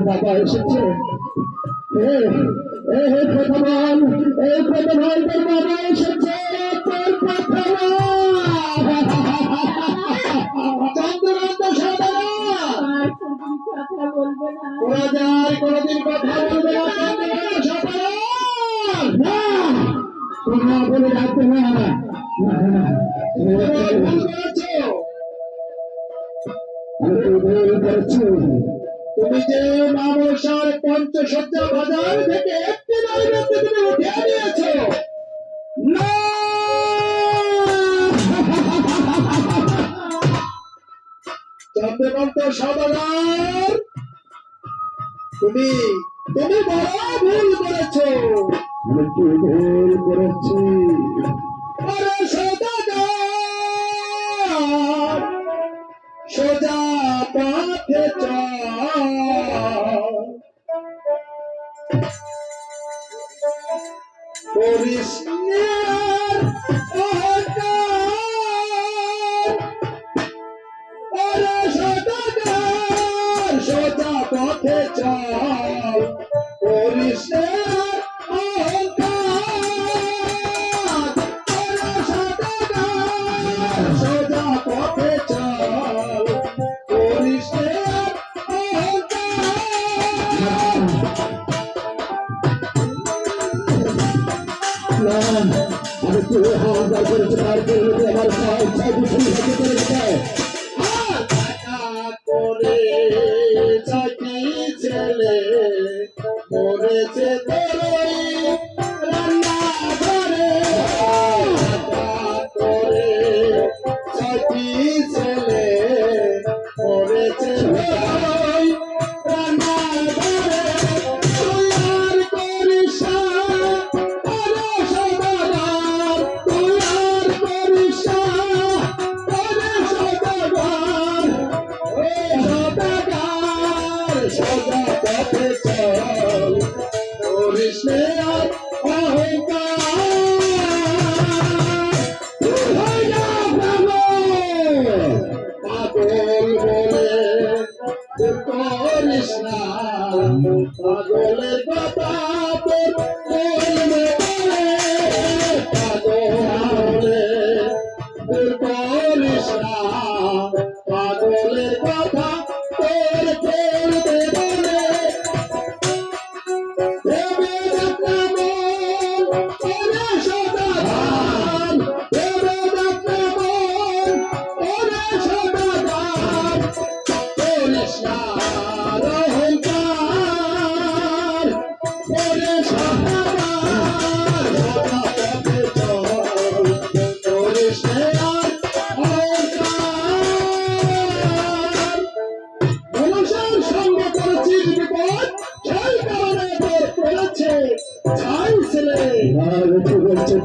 বাবা এসেছে এই প্রথমান এই প্রথমান তোর বাবা এসেছে তোর কোনদিন কথা বলবে না চন্দ্রকান্ত সাধারণ না না তুমি যে মামসার পঞ্চসজ্জা বাজার থেকে একটি নৈবেদ্য তুমি উঠিয়ে নিয়েছো চন্দ্রকান্ত সদাগর তুমি তুমি বড় ভুল করেছি? হাজার করেছি করিস আর অহংকার।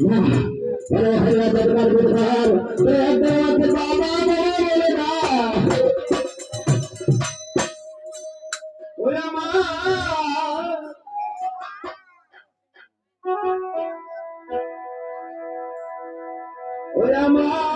না বড়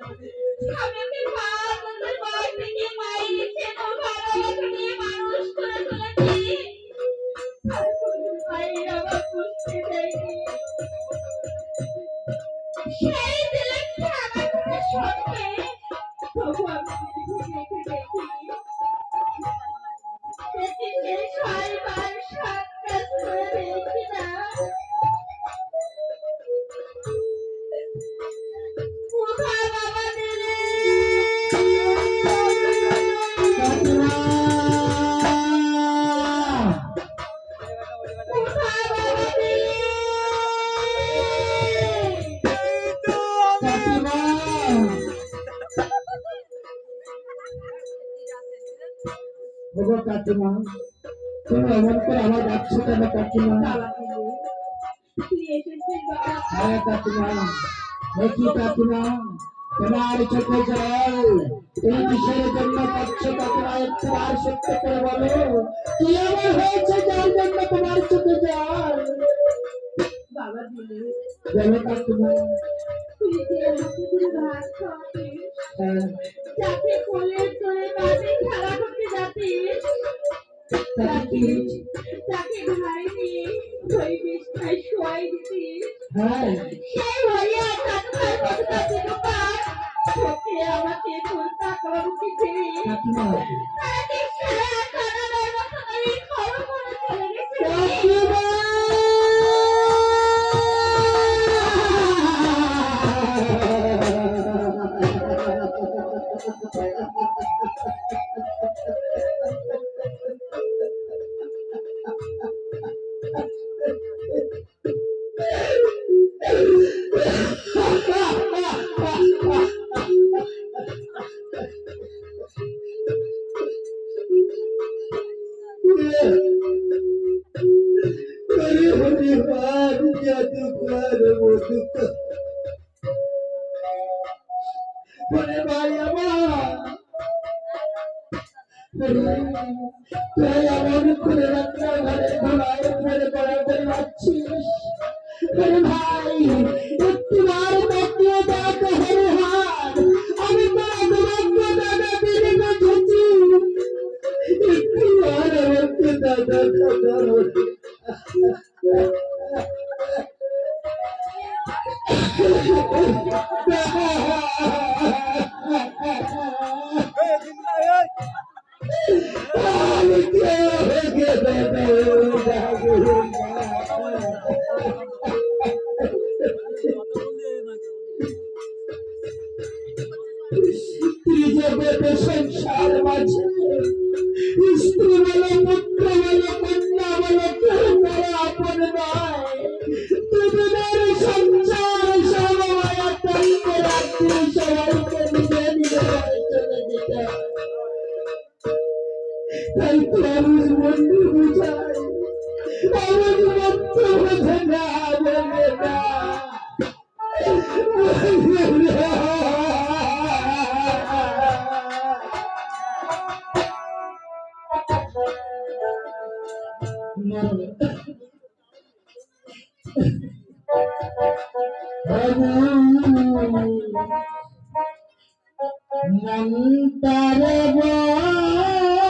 草莓面包 করে আমার ডাকছো কেন কাকিমা হ্যাঁ কাকিমা হে কাকিমা তোমার চোখে জল তুমি কিসের জন্য পাচ্ছ কাকিমা একটু আর সত্য করে বলো কি এমন হয়েছে যার জন্য তোমার চোখে জল বাবা দিলে বলো কাকিমা যাকে কোলে করে মাঠে খেলা করতে হয়েছে? তাকে নিয়ে ওই বিছনায় শোয়াই হ্যাঁ সেই কাকার কথা থেকে পার আমাকে ছেড়ে তাকে সারা তুই এমন করে রান্না ঘরে ঘোড়ায় ঘরে পারছিস বলে ভাই একটিবার তাকিয়ে দেখ হরে হার আমি তোর দুরন্ত দাদা দিদি বুঝেছি একটিবার আমাকে দাদা দাদা বলে বন্ধু বুঝায় আমার মতো বোঝে না বলে না মন্তারে হে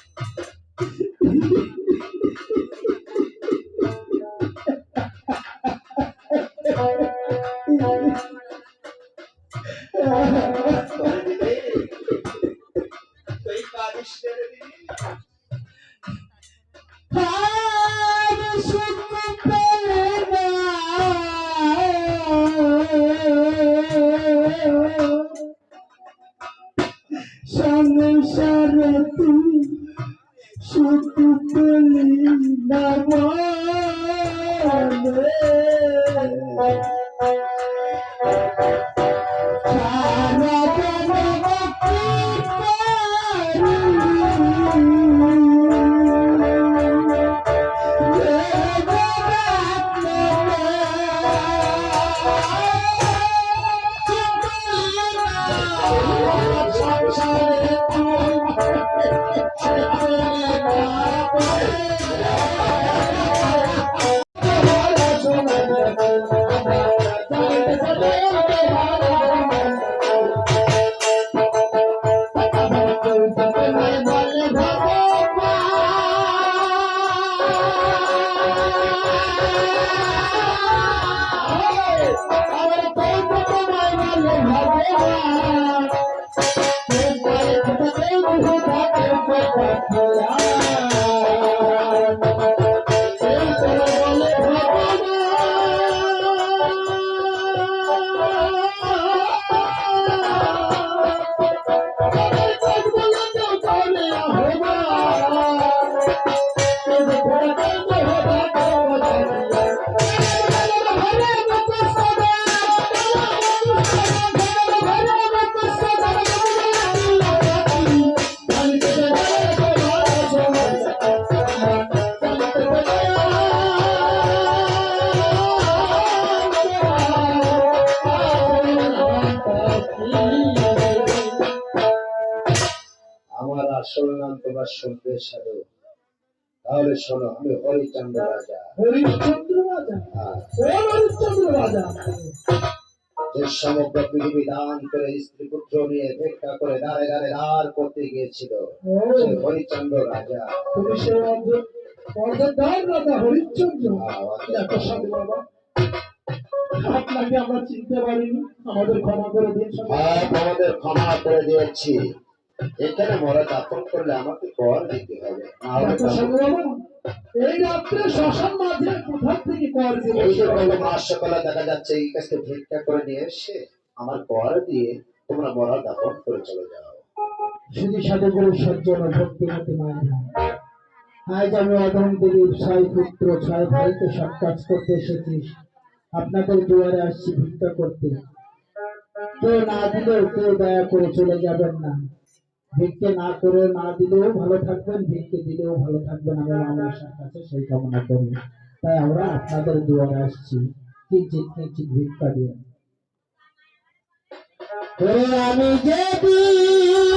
আসল নাম তোমার শুনবে সাধু তাহলে শোনো আমি হরিচন্দ্র রাজা। হরিশ্চন্দ্র রাজা? হ্যাঁ, হরিশ্চন্দ্র রাজা। যে সমগ্র পৃথিবী দান করে স্ত্রী পুত্র নিয়ে ভিক্ষা করে দাঁড়ে দাঁড়ে দাঁড় করতে গিয়েছিল হরিচন্দ্র রাজা। রাজা হরিশ্চন্দ্র। হ্যাঁ, আপনাকে আমরা চিনতে পারিনি। আমাদের ক্ষমা করে দিন হ্যাঁ আমাদের ক্ষমা করে দিয়েছি। এখানে মরা দাপন করলে আমাকে কর দিতে হবে। না হলে এত সাধু বাবা এই রাত্রে শ্মশান মাঝে কোথা থেকে কর দিল? এই যে বলল মাস সকালে দেখা যাচ্ছে এই কাছে ভিক্ষা করে নিয়ে এসে আমার কর দিয়ে তোমরা মরা দাপন করে চলে যাও। শুধু সাধু গুরু সজ্জন ভক্তিমতী মায়ের আজ আমি অদম দেবীর ছয় পুত্র ছয় ভাইকে সব কাজ করতে এসেছিস আপনাদের দুয়ারে আসছি ভিক্ষা করতে। কেউ না দিলেও কেউ দয়া করে চলে যাবেন না। ভিক্ষে না করে না দিলেও ভালো থাকবেন, ভিক্ষে দিলেও ভালো থাকবেন আমরা মানুষের কাছে সেই কামনা করি। তাই আমরা আপনাদের দুয়ারে আসছি। কিঞ্চিত কিঞ্চিত ভিক্ষা দিয়ে। আমি যেদিন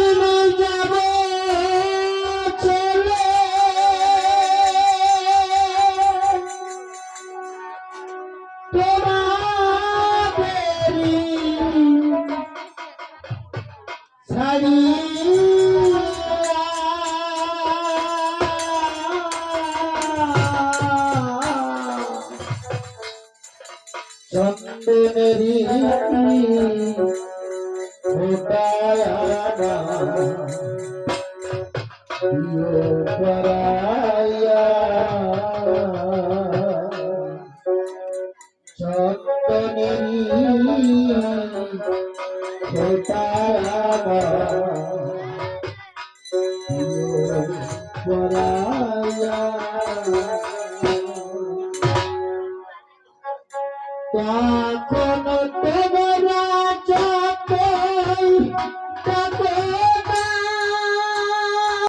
love.